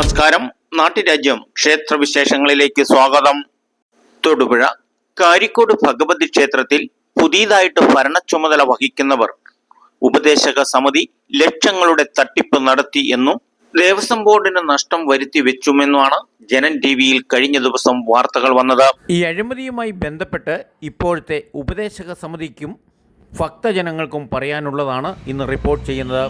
നമസ്കാരം. നാട്ടുരാജ്യം ക്ഷേത്രവിശേഷങ്ങളിലേക്ക് സ്വാഗതം. തൊടുപുഴ കാരിക്കോട് ഭഗവതി ക്ഷേത്രത്തിൽ പുതിയതായിട്ട് ഭരണ ചുമതല വഹിക്കുന്നവർ. ഉപദേശക സമിതി ലക്ഷങ്ങളുടെ തട്ടിപ്പ് നടത്തി എന്നും ദേവസ്വം ബോർഡിന് നഷ്ടം വരുത്തി വെച്ചുമെന്നുമാണ് ജനൻ ടി വിയിൽ കഴിഞ്ഞ ദിവസം വാർത്തകൾ വന്നത്. ഈ അഴിമതിയുമായി ബന്ധപ്പെട്ട് ഇപ്പോഴത്തെ ഉപദേശക സമിതിക്കും ഭക്തജനങ്ങൾക്കും പറയാനുള്ളതാണ് ഇന്ന് റിപ്പോർട്ട് ചെയ്യുന്നത്.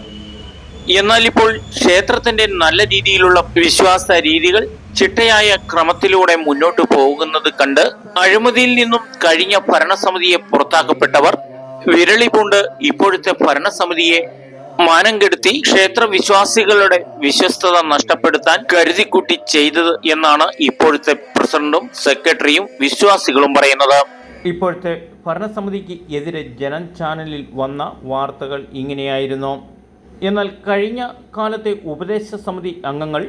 എന്നാൽ ഇപ്പോൾ ക്ഷേത്രത്തിന്റെ നല്ല രീതിയിലുള്ള വിശ്വാസ രീതികൾ ചിട്ടയായ ക്രമത്തിലൂടെ മുന്നോട്ട് പോകുന്നത് കണ്ട് അഴിമതിയിൽ നിന്നും കഴിഞ്ഞ ഭരണസമിതിയെ പുറത്താക്കപ്പെട്ടവർ വിരളി പൂണ്ട് ഇപ്പോഴത്തെ ഭരണസമിതിയെ മാനം കെടുത്തി ക്ഷേത്ര വിശ്വാസികളുടെ വിശ്വസ്തത നഷ്ടപ്പെടുത്താൻ കരുതിക്കുട്ടി ചെയ്തത് എന്നാണ് ഇപ്പോഴത്തെ പ്രസിഡന്റും സെക്രട്ടറിയും വിശ്വാസികളും പറയുന്നത്. ഇപ്പോഴത്തെ ഭരണസമിതിക്ക് എതിരെ ജനം ചാനലിൽ വന്ന വാർത്തകൾ ഇങ്ങനെയായിരുന്നു. എന്നാൽ കഴിഞ്ഞ കാലത്തെ ഉപദേശ സമിതി അംഗങ്ങൾ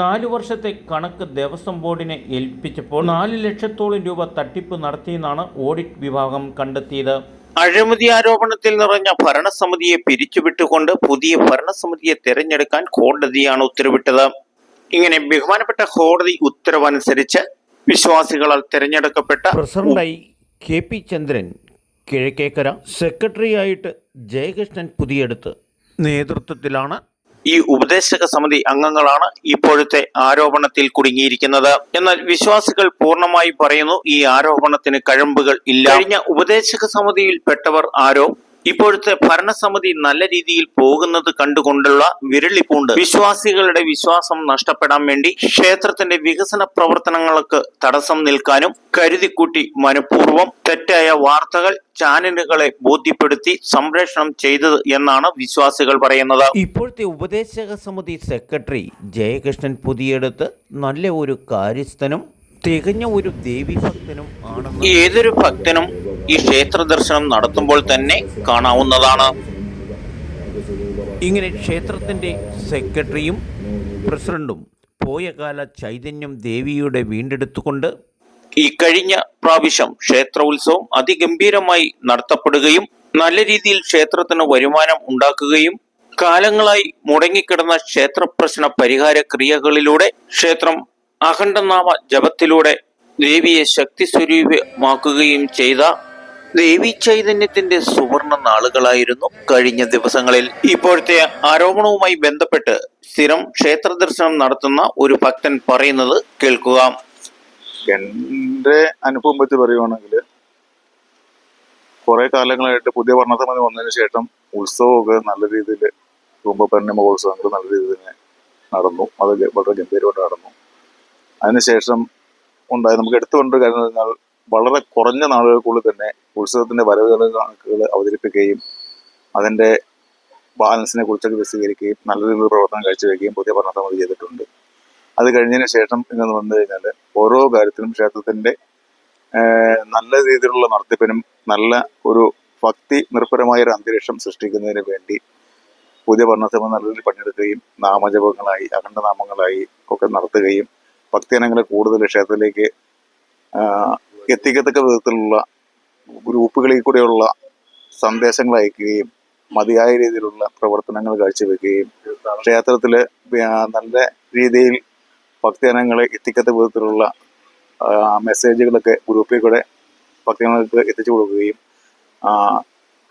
നാലു വർഷത്തെ കണക്ക് ദേവസ്വം ബോർഡിനെ ഏൽപ്പിച്ചപ്പോൾ നാല് ലക്ഷത്തോളം രൂപ തട്ടിപ്പ് നടത്തിയെന്നാണ് ഓഡിറ്റ് വിഭാഗം കണ്ടെത്തിയത്. അഴിമതി ആരോപണത്തിൽ നിറഞ്ഞ ഭരണസമിതിയെ പിരിച്ചുവിട്ടുകൊണ്ട് പുതിയ ഭരണസമിതിയെ തെരഞ്ഞെടുക്കാൻ കോടതിയാണ് ഉത്തരവിട്ടത്. ഇങ്ങനെ ബഹുമാനപ്പെട്ട കോടതി ഉത്തരവനുസരിച്ച് വിശ്വാസികളാൽ തെരഞ്ഞെടുക്കപ്പെട്ട പ്രസിഡന്റായി കെ പി ചന്ദ്രൻ കിഴക്കേക്കര സെക്രട്ടറിയായിട്ട് ജയകൃഷ്ണൻ പുതിയെടുത്ത് നേതൃത്വത്തിലാണ് ഈ ഉപദേശക സമിതി അംഗങ്ങളാണ് ഇപ്പോഴത്തെ ആരോപണത്തിൽ കുടുങ്ങിയിരിക്കുന്നത്. എന്നാൽ വിശ്വാസികൾ പൂർണമായി പറയുന്നു ഈ ആരോപണത്തിന് കഴമ്പുകൾ ഇല്ല. കഴിഞ്ഞ ഉപദേശക സമിതിയിൽ പെട്ടവർ ആരോ ഇപ്പോഴത്തെ ഭരണസമിതി നല്ല രീതിയിൽ പോകുന്നത് കണ്ടുകൊണ്ടുള്ള വിരളിപ്പൂണ്ട്. വിശ്വാസികളുടെ വിശ്വാസം നഷ്ടപ്പെടാൻ വേണ്ടി ക്ഷേത്രത്തിന്റെ വികസന പ്രവർത്തനങ്ങൾക്ക് തടസ്സം നിൽക്കാനും കരുതിക്കൂട്ടി മനഃപൂർവം തെറ്റായ വാർത്തകൾ ചാനലുകളെ ബോധ്യപ്പെടുത്തി സംപ്രേഷണം ചെയ്തത് എന്നാണ് വിശ്വാസികൾ പറയുന്നത്. ഇപ്പോഴത്തെ ഉപദേശക സമിതി സെക്രട്ടറി ജയകൃഷ്ണൻ പുതിയെടുത്ത് നല്ല ഒരു കാര്യസ്ഥനും തികഞ്ഞ ഒരു ദേവീഭക്തനും ആണെന്ന് ഏതൊരു ഭക്തനും ഈ ക്ഷേത്ര ദർശനം നടത്തുമ്പോൾ തന്നെ കാണാവുന്നതാണ്. ഇങ്ങനെ ക്ഷേത്രത്തിന്റെ സെക്രട്ടറിയും പ്രസിഡന്റും പോയ കാല ചൈതന്യം ദേവിയുടെ വീണ്ടെടുത്തുകൊണ്ട് ഈ കഴിഞ്ഞ പ്രാവശ്യം ക്ഷേത്ര ഉത്സവം അതിഗംഭീരമായി നടത്തപ്പെടുകയും നല്ല രീതിയിൽ ക്ഷേത്രത്തിന് വരുമാനം ഉണ്ടാക്കുകയും കാലങ്ങളായി മുടങ്ങിക്കിടന്ന ക്ഷേത്ര പ്രശ്ന പരിഹാര ക്രിയകളിലൂടെ ക്ഷേത്രം അഖണ്ഡനാമ ജപത്തിലൂടെ ദേവിയെ ശക്തി സ്വരൂപമാക്കുകയും ചെയ്ത ദേവി ചൈതന്യത്തിന്റെ സുവർണ നാളുകളായിരുന്നു കഴിഞ്ഞ ദിവസങ്ങളിൽ. ഇപ്പോഴത്തെ ആരോപണവുമായി ബന്ധപ്പെട്ട് സ്ഥിരം ക്ഷേത്ര ദർശനം നടത്തുന്ന ഒരു ഭക്തൻ പറയുന്നത് കേൾക്കുക. എന്റെ അനുഭവം പറ്റി പറയുവാണെങ്കിൽ കുറെ കാലങ്ങളായിട്ട് പുതിയ ഭരണസമിതി വന്നതിന് ശേഷം ഉത്സവമൊക്കെ നല്ല രീതിയിൽ കുംഭപരണ മഹോത്സവങ്ങൾ നല്ല രീതിയിൽ തന്നെ നടന്നു. അത് വളരെ ഗംഭീരമായിട്ട് നടന്നു. അതിനുശേഷം ഉണ്ടായി നമുക്ക് എടുത്തുകൊണ്ട് പറഞ്ഞാൽ വളരെ കുറഞ്ഞ നാളുകൾക്കുള്ളിൽ തന്നെ ഉത്സവത്തിന്റെ വരവുകൾ കണക്കുകൾ അവതരിപ്പിക്കുകയും അതിന്റെ ബാലൻസിനെ കുറിച്ചൊക്കെ വിശദീകരിക്കുകയും നല്ല രീതിയിൽ പ്രവർത്തനം കാഴ്ചവെക്കുകയും പുതിയ ഭരണസമിതി ചെയ്തിട്ടുണ്ട്. അത് കഴിഞ്ഞതിന് ശേഷം ഇങ്ങനെ വന്നു കഴിഞ്ഞാൽ ഓരോ കാര്യത്തിലും ക്ഷേത്രത്തിന്റെ നല്ല രീതിയിലുള്ള നടത്തിപ്പിനും നല്ല ഒരു ഭക്തി നിർഭരമായ ഒരു അന്തരീക്ഷം സൃഷ്ടിക്കുന്നതിന് വേണ്ടി പുതിയ ഭരണസഭ നല്ല രീതിയിൽ പണിയെടുക്കുകയും നാമജപങ്ങളായി അഖണ്ഡനാമങ്ങളായി ഒക്കെ നടത്തുകയും ഭക്തജനങ്ങളെ കൂടുതൽ ക്ഷേത്രത്തിലേക്ക് എത്തിക്കത്തക്ക വിധത്തിലുള്ള ഗ്രൂപ്പുകളിൽ കൂടെയുള്ള സന്ദേശങ്ങൾ അയക്കുകയും മതിയായ രീതിയിലുള്ള പ്രവർത്തനങ്ങൾ കാഴ്ചവെക്കുകയും ക്ഷേത്രത്തിൽ വ്യ- നല്ല രീതിയിൽ ഭക്തജനങ്ങളെ എത്തിക്കത്ത വിധത്തിലുള്ള മെസ്സേജുകളൊക്കെ ഗ്രൂപ്പിൽ കൂടെ ഭക്തജനങ്ങൾക്ക് എത്തിച്ചു കൊടുക്കുകയും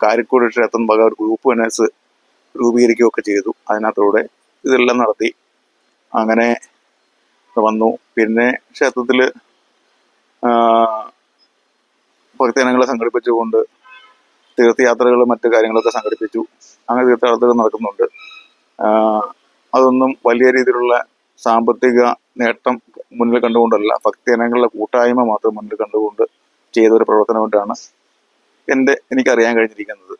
കാരിക്കോട് ക്ഷേത്രം വക ഒരു ഗ്രൂപ്പ് തന്നെ രൂപീകരിക്കുകയൊക്കെ ചെയ്തു. അതിനകത്തൂടെ ഇതെല്ലാം നടത്തി. അങ്ങനെ വന്നു. പിന്നെ ക്ഷേത്രത്തിൽ ഭക്തജനങ്ങളെ സംഘടിപ്പിച്ചുകൊണ്ട് തീർത്ഥയാത്രകളും മറ്റു കാര്യങ്ങളൊക്കെ സംഘടിപ്പിച്ചു. അങ്ങനെ തീർത്ഥയാത്രകൾ നടക്കുന്നുണ്ട്. അതൊന്നും വലിയ രീതിയിലുള്ള സാമ്പത്തിക നേട്ടം മുന്നിൽ കണ്ടുകൊണ്ടല്ല. ഭക്തജനങ്ങളുടെ കൂട്ടായ്മ മാത്രം മുന്നിൽ കണ്ടുകൊണ്ട് ചെയ്ത ഒരു പ്രവർത്തനമായിട്ടാണ് എന്റെ എനിക്കറിയാൻ കഴിഞ്ഞിരിക്കുന്നത്.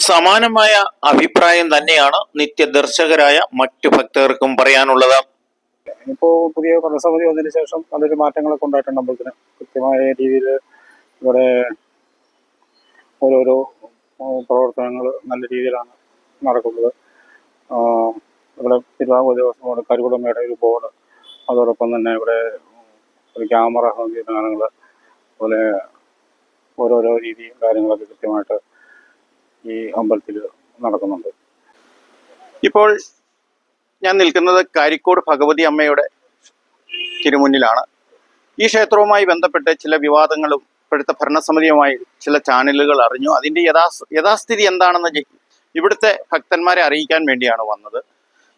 സമാനമായ അഭിപ്രായം തന്നെയാണ് നിത്യദർശകരായ മറ്റു ഭക്തർക്കും പറയാനുള്ളത്. ഇപ്പോൾ പുതിയ ഭരണസമിതി വന്നതിന് ശേഷം നല്ലൊരു മാറ്റങ്ങളൊക്കെ ഉണ്ടായിട്ടുണ്ട് അമ്പലത്തിന് കൃത്യമായ രീതിയിൽ ഇവിടെ ഓരോരോ പ്രവർത്തനങ്ങൾ നല്ല രീതിയിലാണ് നടക്കുന്നത്. ഇവിടെ തിരുവാങ്കൂർ ദേവസ്വം ബോർഡ് കരുകുളമയുടെ ഒരു ബോർഡ് അതോടൊപ്പം തന്നെ ഇവിടെ ഒരു ക്യാമറ സംവിധാനങ്ങൾ അതുപോലെ ഓരോരോ രീതിയും കാര്യങ്ങളൊക്കെ കൃത്യമായിട്ട് ഈ അമ്പലത്തിൽ നടക്കുന്നുണ്ട്. ഇപ്പോൾ ഞാൻ നിൽക്കുന്നത് കാരിക്കോട് ഭഗവതി അമ്മയുടെ തിരുമുന്നിലാണ്. ഈ ക്ഷേത്രവുമായി ബന്ധപ്പെട്ട് ചില വിവാദങ്ങളും ഇപ്പോഴത്തെ ഭരണസമിതിയുമായി ചില ചാനലുകൾ അറിഞ്ഞു. അതിന്റെ യഥാ യഥാസ്ഥിതി എന്താണെന്ന് ഇവിടുത്തെ ഭക്തന്മാരെ അറിയിക്കാൻ വേണ്ടിയാണ് വന്നത്.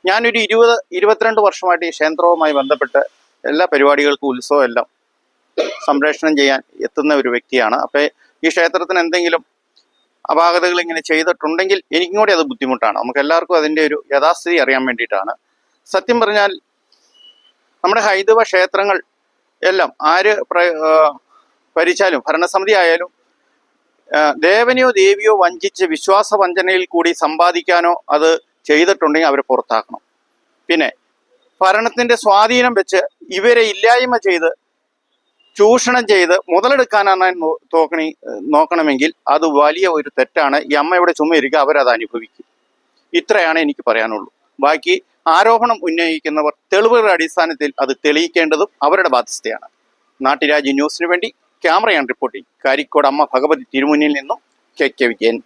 ഞാനൊരു ഇരുപത് ഇരുപത്തിരണ്ട് വർഷമായിട്ട് ഈ ക്ഷേത്രവുമായി ബന്ധപ്പെട്ട് എല്ലാ പരിപാടികൾക്കും ഉത്സവം എല്ലാം സംപ്രേഷണം ചെയ്യാൻ എത്തുന്ന ഒരു വ്യക്തിയാണ്. അപ്പോൾ ഈ ക്ഷേത്രത്തിന് എന്തെങ്കിലും അപാകതകൾ ഇങ്ങനെ ചെയ്തിട്ടുണ്ടെങ്കിൽ എനിക്കും കൂടി അത് ബുദ്ധിമുട്ടാണ്. നമുക്ക് എല്ലാവർക്കും അതിന്റെ ഒരു യഥാസ്ഥിതി അറിയാൻ വേണ്ടിയിട്ടാണ്. സത്യം പറഞ്ഞാൽ നമ്മുടെ ഹൈന്ദവ ക്ഷേത്രങ്ങൾ എല്ലാം ആര് ഭരിച്ചാലും ഭരണസമിതി ആയാലും ദേവനെയോ ദേവിയോ വഞ്ചിച്ച് വിശ്വാസ വഞ്ചനയിൽ കൂടി സമ്പാദിക്കാനോ അത് ചെയ്തിട്ടുണ്ടെങ്കിൽ അവരെ പുറത്താക്കണം. പിന്നെ ഭരണത്തിന്റെ സ്വാധീനം വെച്ച് ഇവരെ ഇല്ലായ്മ ചെയ്ത് ചൂഷണം ചെയ്ത് മുതലെടുക്കാനാണ് തോക്കണി നോക്കണമെങ്കിൽ അത് വലിയ ഒരു തെറ്റാണ്. ഈ അമ്മ ഇവിടെ ചുമ്മാ ഇരിക്കുക അവരത് അനുഭവിക്കും. ഇത്രയാണ് എനിക്ക് പറയാനുള്ളൂ. ബാക്കി ആരോപണം ഉന്നയിക്കുന്നവർ തെളിവുകളുടെ അടിസ്ഥാനത്തിൽ അത് തെളിയിക്കേണ്ടതും അവരുടെ ബാധ്യതയാണ്. നാട്ടുരാജ്യ ന്യൂസിന് വേണ്ടി ക്യാമറയാണ് റിപ്പോർട്ടിംഗ് കാരിക്കോട് അമ്മ ഭഗവതി തിരുമുന്നിൽ നിന്നും കെ. കെ. വിജയൻ.